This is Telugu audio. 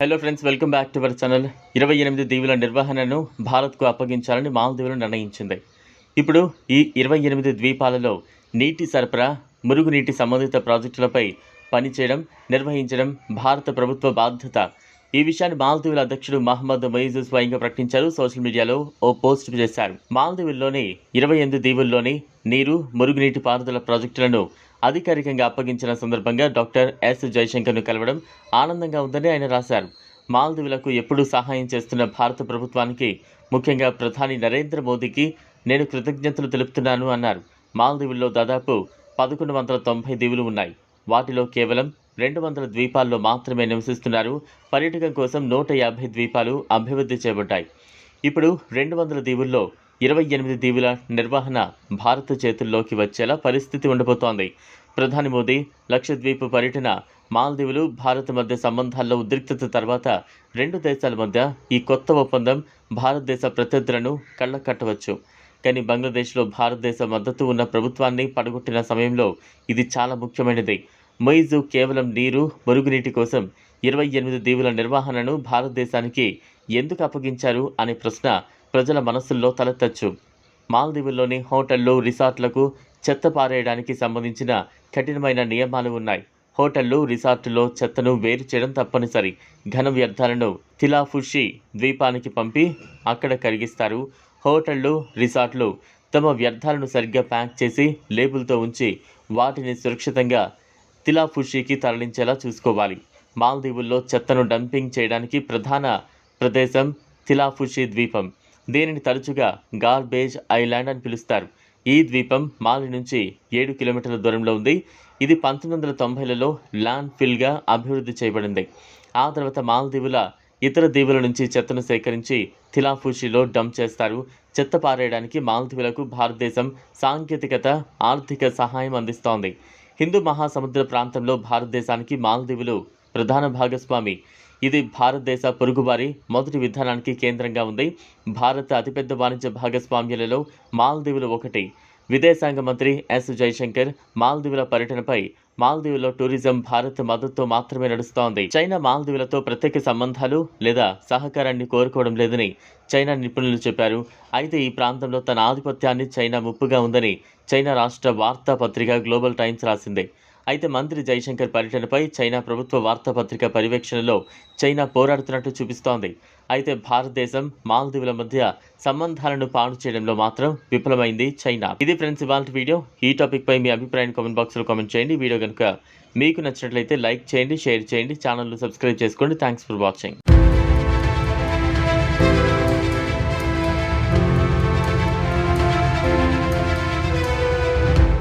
Hello friends welcome back to our channel ఇరవై ఎనిమిది దీవుల నిర్వహణను భారత్కు అప్పగించాలని మాల్దీవులు నిర్ణయించింది. ఇప్పుడు ఈ ఇరవై ఎనిమిది ద్వీపాలలో నీటి సరఫరా మురుగునీటి సంబంధిత ప్రాజెక్టులపై పనిచేయడం నిర్వహించడం భారత ప్రభుత్వ బాధ్యత. ఈ విషయాన్ని మాల్దీవుల అధ్యక్షుడు మహమ్మద్ మొయిజ్ స్వయంగా ప్రకటించారు. సోషల్ మీడియాలో ఓ పోస్ట్ చేశారు. మాల్దీవుల్లోని ఇరవై ఎనిమిది దీవుల్లోని నీరు మురుగునీటి పారుదల ప్రాజెక్టులను అధికారికంగా అప్పగించిన సందర్భంగా డాక్టర్ ఎస్. జయశంకర్ను కలవడం ఆనందంగా ఉందని ఆయన రాశారు. మాల్దీవులకు ఎప్పుడూ సహాయం చేస్తున్న భారత ప్రభుత్వానికి ముఖ్యంగా ప్రధాని నరేంద్ర మోదీకి నేను కృతజ్ఞతలు తెలుపుతున్నాను అన్నారు. మాల్దీవుల్లో దాదాపు పదకొండు వందల తొంభై దీవులు ఉన్నాయి. వాటిలో కేవలం రెండు వందల ద్వీపాల్లో మాత్రమే నివసిస్తున్నారు. పర్యటకం కోసం నూట యాభై ద్వీపాలు అభివృద్ధి చేయబడ్డాయి. ఇప్పుడు రెండు వందల దీవుల్లో ఇరవై ఎనిమిది దీవుల నిర్వహణ భారత చేతుల్లోకి వచ్చేలా పరిస్థితి ఉండబోతోంది ప్రధాని మోదీ లక్షద్వీప్ పర్యటన మాల్దీవులు భారత్ మధ్య సంబంధాల్లో ఉద్రిక్తత తర్వాత రెండు దేశాల మధ్య ఈ కొత్త ఒప్పందం భారతదేశ ప్రత్యర్థులను కళ్ళకట్టవచ్చు. కానీ బంగ్లాదేశ్లో భారతదేశ మద్దతు ఉన్న ప్రభుత్వాన్ని పడగొట్టిన సమయంలో ఇది చాలా ముఖ్యమైనది. మొయిజు కేవలం నీరు మురుగునీటి కోసం ఇరవై ఎనిమిది దీవుల నిర్వహణను భారతదేశానికి ఎందుకు అప్పగించారు అనే ప్రశ్న ప్రజల మనస్సుల్లో తలెత్తచ్చు. మాల్దీవుల్లోని హోటళ్ళు రిసార్ట్లకు చెత్త పారేయడానికి సంబంధించిన కఠినమైన నియమాలు ఉన్నాయి. హోటళ్ళు రిసార్టులో చెత్తను వేరు చేయడం తప్పనిసరి. ఘన వ్యర్థాలను తిలాఫుషి ద్వీపానికి పంపి అక్కడ కరిగిస్తారు. హోటళ్ళు రిసార్ట్లు తమ వ్యర్థాలను సరిగ్గా ప్యాక్ చేసి లేబుల్తో ఉంచి వాటిని సురక్షితంగా తిలాఫుషికి తరలించేలా చూసుకోవాలి. మాల్దీవుల్లో చెత్తను డంపింగ్ చేయడానికి ప్రధాన ప్రదేశం తిలాఫుషి ద్వీపం. దీనిని తరచుగా గార్బేజ్ ఐలాండ్ అని పిలుస్తారు. ఈ ద్వీపం మాలి నుంచి ఏడు కిలోమీటర్ల దూరంలో ఉంది. ఇది పంతొమ్మిది వందల తొంభైలలో ల్యాండ్ ఫిల్గా అభివృద్ధి చేయబడింది. ఆ తర్వాత మాల్దీవుల ఇతర దీవుల నుంచి చెత్తను సేకరించి తిలాఫుషిలో డంప్ చేస్తారు. చెత్త పారేయడానికి మాల్దీవులకు భారతదేశం సాంకేతికత ఆర్థిక సహాయం అందిస్తోంది. హిందూ మహాసముద్ర ప్రాంతంలో భారతదేశానికి మాల్దీవులు ప్రధాన భాగస్వామి. ఇది భారతదేశ పొరుగువారి మొదటి విధానానికి కేంద్రంగా ఉంది. భారత అతిపెద్ద వాణిజ్య భాగస్వామ్యాలలో మాల్దీవులు ఒకటి. విదేశాంగ మంత్రి ఎస్ జైశంకర్ మాల్దీవుల పర్యటనపై మాల్దీవులో టూరిజం భారత్ మద్దతుతో మాత్రమే నడుస్తోంది. చైనా మాల్దీవులతో ప్రత్యేక సంబంధాలు లేదా సహకారాన్ని కోరుకోవడం లేదని చైనా నిపుణులు చెప్పారు. అయితే ఈ ప్రాంతంలో తన ఆధిపత్యాన్ని చైనా ముప్పుగా ఉందని చైనా రాష్ట్ర వార్తాపత్రిక గ్లోబల్ టైమ్స్ రాసింది. అయితే మంత్రి జైశంకర్ పర్యటనపై చైనా ప్రభుత్వ వార్తాపత్రిక పర్యవేక్షణలో చైనా పోరాడుతున్నట్టు చూపిస్తోంది. అయితే భారతదేశం మాల్దీవుల మధ్య సంబంధాలను పాడు చేయడంలో మాత్రం విఫలమైంది చైనా. ఇది ఫ్రెండ్స్ ఇవాళ వీడియో. ఈ టాపిక్పై మీ అభిప్రాయాన్ని కామెంట్ బాక్స్లో కామెంట్ చేయండి. వీడియో కనుక మీకు నచ్చినట్లయితే లైక్ చేయండి షేర్ చేయండి. ఛానల్ను సబ్స్క్రైబ్ చేసుకోండి. Thanks for watching.